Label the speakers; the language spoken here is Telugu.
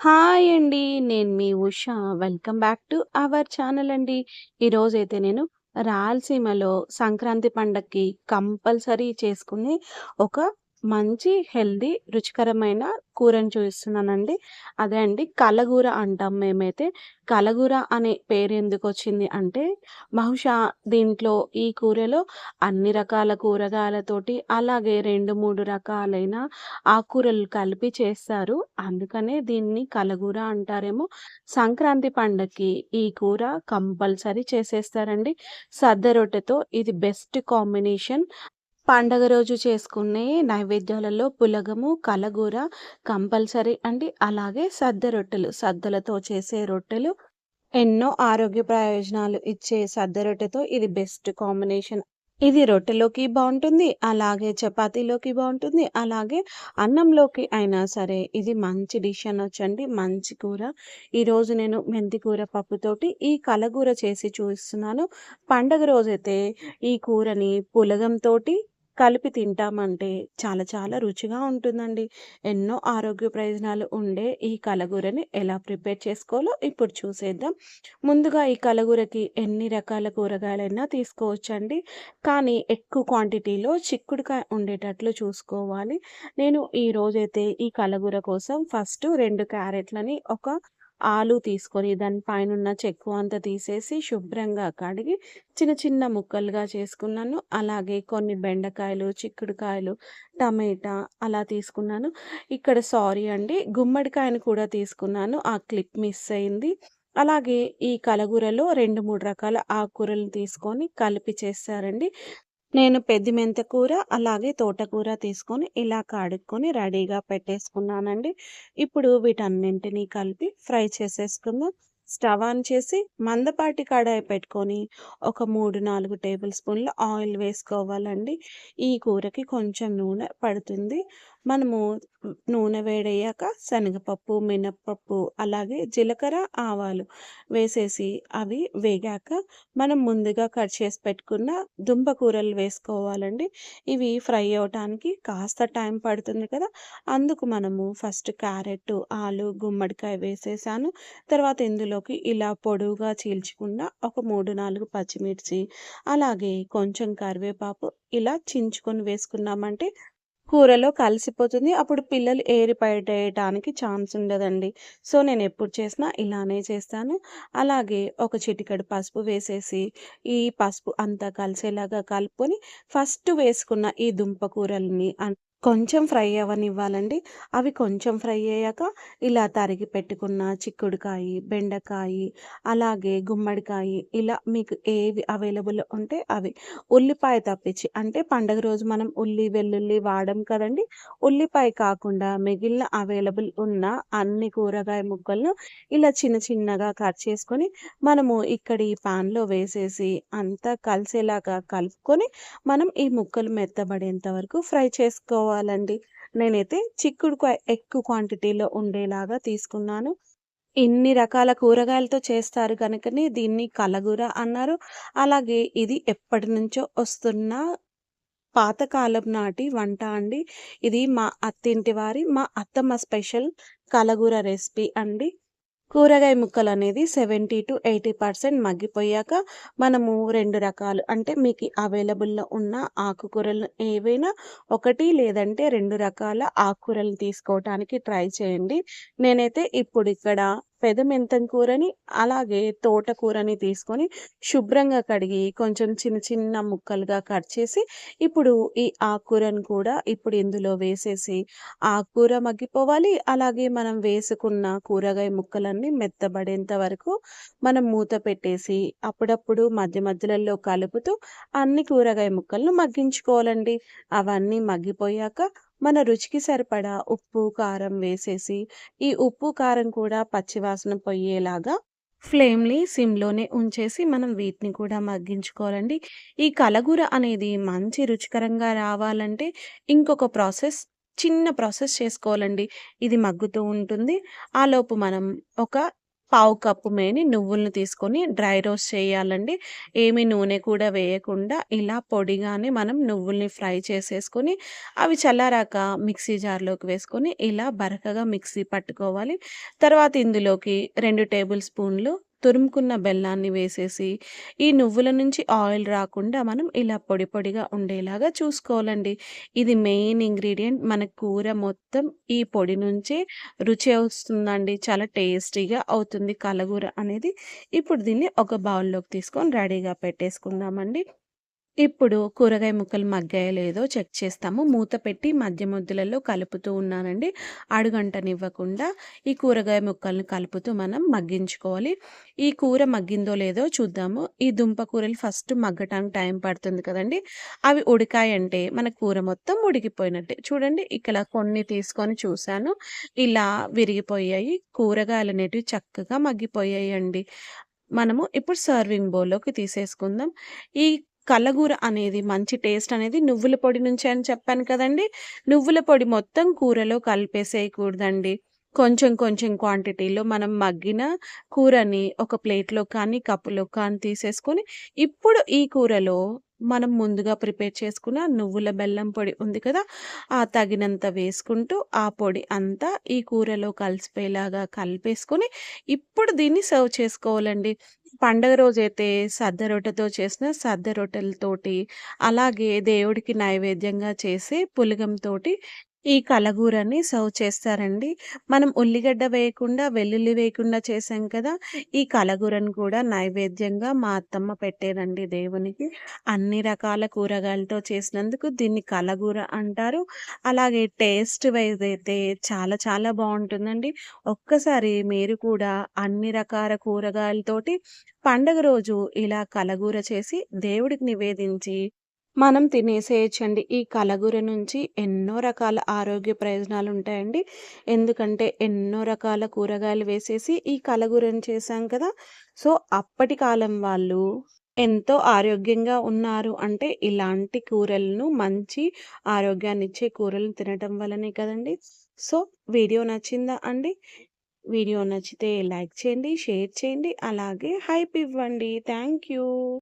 Speaker 1: హాయ్ అండి. నేను మీ Usha. Welcome back to our channel అండి. ఈరోజైతే నేను రాయలసీమలో సంక్రాంతి పండగకి కంపల్సరీ చేసుకునే ఒక మంచి హెల్దీ రుచికరమైన కూరని చూపిస్తున్నానండి. అదే అండి కలగూర అంటాం మేమైతే. కలగూర అనే పేరు ఎందుకు వచ్చింది అంటే బహుశా దీంట్లో ఈ కూరలో అన్ని రకాల కూరగాయలతోటి అలాగే 2, 3 రకాలైన ఆకుకూరలు కలిపి చేస్తారు. అందుకనే దీన్ని కలగూర అంటారేమో! సంక్రాంతి పండగకి ఈ కూర కంపల్సరీ చేసేస్తారండి. సద్ద రొట్టెతో ఇది బెస్ట్ కాంబినేషన్. పండగ రోజు చేసుకునే నైవేద్యాలలో పులగము, కలగూర కంపల్సరీ అండి. అలాగే సద్ద రొట్టెలు, సద్దలతో చేసే రొట్టెలు ఎన్నో ఆరోగ్య ప్రయోజనాలు ఇచ్చే సద్ద రొట్టెతో ఇది బెస్ట్ కాంబినేషన్. ఇది రొట్టెలోకి బాగుంటుంది అలాగే చపాతీలోకి బాగుంటుంది అలాగే అన్నంలోకి అయినా సరే ఇది మంచి డిష్ అనొచ్చండి. మంచి కూర. ఈరోజు నేను మెంతి కూర పప్పుతోటి ఈ కలగూర చేసి చూస్తున్నాను పండగ రోజైతే ఈ కూరని పులగంతోటి కలిపి తింటామంటే చాలా చాలా రుచిగా ఉంటుందండి. ఎన్నో ఆరోగ్య ప్రయోజనాలు ఉండే ఈ కలగూరని ఎలా ప్రిపేర్ చేసుకోవాలో ఇప్పుడు చూసేద్దాం. ముందుగా ఈ కలగూరకి ఎన్ని రకాల కూరగాయలైనా తీసుకోవచ్చండి. కానీ ఎక్కువ క్వాంటిటీలో చిక్కుడుకాయ ఉండేటట్లు చూసుకోవాలి. నేను ఈరోజైతే ఈ కలగూర కోసం ఫస్ట్ రెండు క్యారెట్‌లని, ఒక ఆలు తీసుకొని దాని పైనున్న చెక్కు అంతా తీసేసి శుభ్రంగా కడిగి చిన్న చిన్న ముక్కలుగా చేసుకున్నాను. అలాగే కొన్ని బెండకాయలు, చిక్కుడుకాయలు, టమేటా అలా తీసుకున్నాను. ఇక్కడ సారీ అండి గుమ్మడికాయను కూడా తీసుకున్నాను. ఆ క్లిప్ మిస్ అయింది. అలాగే ఈ కలగూరలో 2, 3 రకాల ఆకుకూరలను తీసుకొని కలిపి చేస్తారండి నేను పెద్ది మెంతకూర అలాగే తోటకూర తీసుకొని ఇలా కడుక్కొని రెడీగా పెట్టేసుకున్నానండి. ఇప్పుడు వీటన్నింటిని కలిపి ఫ్రై చేసేసుకుందాం. స్టవ్ ఆన్ చేసి మందపాటి కడాయి పెట్టుకొని ఒక 3, 4 టేబుల్ స్పూన్ల ఆయిల్ వేసుకోవాలండి. ఈ కూరకి కొంచెం నూనె పడుతుంది. మనము నూనె వేడయ్యాక శనగపప్పు, మినపప్పు, అలాగే జీలకర్ర, ఆవాలు వేసేసి అవి వేగాక మనం ముందుగా కట్ చేసి పెట్టుకున్న దుంప కూరలు వేసుకోవాలండి. ఇవి ఫ్రై అవ్వటానికి కాస్త టైం పడుతుంది కదా! అందుకు మనము ఫస్ట్ క్యారెట్, ఆలు, గుమ్మడికాయ వేసేసాను. తర్వాత ఇందులోకి ఇలా పొడవుగా చీల్చుకున్న ఒక 3, 4 పచ్చిమిర్చి, అలాగే కొంచెం కరివేపాకు ఇలా చించుకొని వేసుకున్నామంటే కూరలో కలిసిపోతుంది. అప్పుడు పిల్లలు ఏరిపడేయటానికి ఛాన్స్ ఉండదండి. సో, నేను ఎప్పుడు చేసినా ఇలానే చేస్తాను. అలాగే ఒక చిటికడు పసుపు వేసేసి ఈ పసుపు అంతా కలిసేలాగా కలుపుకొని ఫస్ట్ వేసుకున్న ఈ దుంప కూరల్ని అన్ కొంచెం ఫ్రై అవ్వనివ్వాలండి. అవి కొంచెం ఫ్రై అయ్యాక ఇలా తరిగి పెట్టుకున్న చిక్కుడుకాయి, బెండకాయి, అలాగే గుమ్మడికాయి ఇలా మీకు ఏవి అవైలబుల్ ఉంటే అవి. ఉల్లిపాయ తప్పించి అంటే పండగ రోజు మనం ఉల్లి, వెల్లుల్లి వాడం కదండీ! ఉల్లిపాయ కాకుండా మిగిలిన అవైలబుల్ ఉన్న అన్ని కూరగాయ ముక్కలను ఇలా చిన్న చిన్నగా కట్ చేసుకొని మనము ఇక్కడ ఈ పాన్‌లో వేసేసి అంతా కలిసేలాగా కలుపుకొని మనం ఈ ముక్కలు మెత్తబడేంత వరకు ఫ్రై తీసుకోవాలండి నేనైతే చిక్కుడుకాయ ఎక్కువ క్వాంటిటీలో ఉండేలాగా తీసుకున్నాను. ఇన్ని రకాల కూరగాయలతో చేస్తారు కనుకనే దీన్ని కలగూర అన్నారు. అలాగే ఇది ఎప్పటి నుంచో వస్తున్న పాతకాలం నాటి వంట అండి. ఇది మా అత్తింటి వారి, మా అత్తమ్మ స్పెషల్ కలగూర రెసిపీ అండి. కూరగాయ ముక్కలు అనేది సెవెంటీ టు ఎయిటీ పర్సెంట్ మగ్గిపోయాక మనము రెండు రకాలు అంటే మీకు అవైలబుల్‌లో ఉన్న ఆకుకూరలు ఏవైనా ఒకటి లేదంటే రెండు రకాల ఆకుకూరలు తీసుకోవటానికి ట్రై చేయండి. నేనైతే ఇప్పుడు ఇక్కడ పెద మెంతం కూరని, అలాగే తోటకూరని తీసుకొని శుభ్రంగా కడిగి కొంచెం చిన్న చిన్న ముక్కలుగా కట్ చేసి ఇప్పుడు ఈ ఆకుకూరను కూడా ఇప్పుడు ఇందులో వేసేసి ఆకుకూర మగ్గిపోవాలి. అలాగే మనం వేసుకున్న కూరగాయ ముక్కలన్నీ మెత్తబడేంత వరకు మనం మూత పెట్టేసి అప్పుడప్పుడు మధ్య మధ్యలలో కలుపుతూ అన్ని కూరగాయ ముక్కలను మగ్గించుకోవాలండి. అవన్నీ మగ్గిపోయాక మన రుచికి సరిపడా ఉప్పు, కారం వేసేసి ఈ ఉప్పు, కారం కూడా పచ్చివాసన పోయేలాగా ఫ్లేమ్‌ని సిమ్‌లోనే ఉంచేసి మనం వీటిని కూడా మగ్గించుకోవాలండి. ఈ కలగూర అనేది మంచి రుచికరంగా రావాలంటే ఇంకొక ప్రాసెస్ చిన్న ప్రాసెస్ చేసుకోవాలండి. ఇది మగ్గుతూ ఉంటుంది. ఆలోపు మనం ఒక పావు కప్పు మేని నువ్వులను తీసుకొని డ్రై రోస్ట్ చేయాలండి. ఏమి నూనె కూడా వేయకుండా ఇలా పొడిగానే మనం నువ్వుల్ని ఫ్రై చేసేసుకొని అవి చల్లారాక మిక్సీ జార్లోకి వేసుకొని ఇలా బరకగా మిక్సీ పట్టుకోవాలి. తర్వాత ఇందులోకి రెండు టేబుల్ స్పూన్లు తురుముకున్న బెల్లాన్ని వేసేసి ఈ నువ్వుల నుంచి ఆయిల్ రాకుండా మనం ఇలా పొడి పొడిగా ఉండేలాగా చూసుకోవాలండి. ఇది మెయిన్ ఇంగ్రీడియంట్. మన కూర మొత్తం ఈ పొడి నుంచే రుచి వస్తుందండి. చాలా టేస్టీగా అవుతుంది. కలగూర అనేది ఇప్పుడు దీన్ని ఒక బౌల్లోకి తీసుకొని రెడీగా పెట్టేసుకుందామండి. ఇప్పుడు కూరగాయ ముక్కలు మగ్గాయో లేదో చెక్ చేస్తాము. మూత పెట్టి మధ్య మధ్యలలో కలుపుతూ ఉన్నానండి. అడుగంటనివ్వకుండా ఈ కూరగాయ ముక్కల్ని కలుపుతూ మనం మగ్గించుకోవాలి. ఈ కూర మగ్గిందో లేదో చూద్దాము. ఈ దుంప కూరలు ఫస్ట్ మగ్గటానికి టైం పడుతుంది కదండి. అవి ఉడికాయంటే మన కూర మొత్తం ఉడికిపోయినట్టే. చూడండి ఇక్కడ కొన్ని తీసుకొని చూశాను. ఇలా విరిగిపోయాయి. కూరగాయలు అనేటివి చక్కగా మగ్గిపోయాయి అండి మనము ఇప్పుడు సర్వింగ్ బౌల్లోకి తీసేసుకుందాం. ఈ కలగూర అనేది మంచి టేస్ట్ అనేది నువ్వుల పొడి నుంచి అని చెప్పాను కదండి. నువ్వుల పొడి మొత్తం కూరలో కలిపేసేయకూడదండి. కొంచెం కొంచెం క్వాంటిటీలో మనం మగ్గిన కూరని ఒక ప్లేట్లో కానీ కప్పులో కానీ తీసేసుకొని ఇప్పుడు ఈ కూరలో మనం ముందుగా ప్రిపేర్ చేసుకున్న నువ్వుల బెల్లం పొడి ఉంది కదా ఆ తగినంత వేసుకుంటూ ఆ పొడి అంతా ఈ కూరలో కలిసిపోయేలాగా కలిపేసుకొని ఇప్పుడు దీన్ని సర్వ్ చేసుకోవాలండి. పండగ రోజైతే సద్ద రొట్టెతో చేసిన సద్ద రొట్టెలతోటి అలాగే దేవుడికి నైవేద్యంగా చేసే పులగంతోటి ఈ కలగూరని సర్వ్ చేస్తారండి. మనం ఉల్లిగడ్డ వేయకుండా, వెల్లుల్లి వేయకుండా చేసాం కదా! ఈ కలగూరను కూడా నైవేద్యంగా మా అత్తమ్మ పెట్టేదండి దేవునికి. అన్ని రకాల కూరగాయలతో చేసినందుకు దీన్ని కలగూర అంటారు. అలాగే టేస్ట్ వైజ్ అయితే చాలా చాలా బాగుంటుందండి ఒక్కసారి మీరు కూడా అన్ని రకాల కూరగాయలతోటి పండగ రోజు ఇలా కలగూర చేసి దేవుడికి నివేదించి మనం తినేసేయచ్చండి. ఈ కలగూర నుంచి ఎన్నో రకాల ఆరోగ్య ప్రయోజనాలు ఉంటాయండి. ఎందుకంటే ఎన్నో రకాల కూరగాయలు వేసేసి ఈ కలగూరను చేశాం కదా! సో, అప్పటి కాలం వాళ్ళు ఎంతో ఆరోగ్యంగా ఉన్నారు అంటే ఇలాంటి కూరలను మంచి ఆరోగ్యాన్ని ఇచ్చే కూరలను తినటం వల్లనే కదండీ! సో, వీడియో నచ్చిందా అండి? వీడియో నచ్చితే లైక్ చేయండి, షేర్ చేయండి, అలాగే హైప్ ఇవ్వండి. Thank you.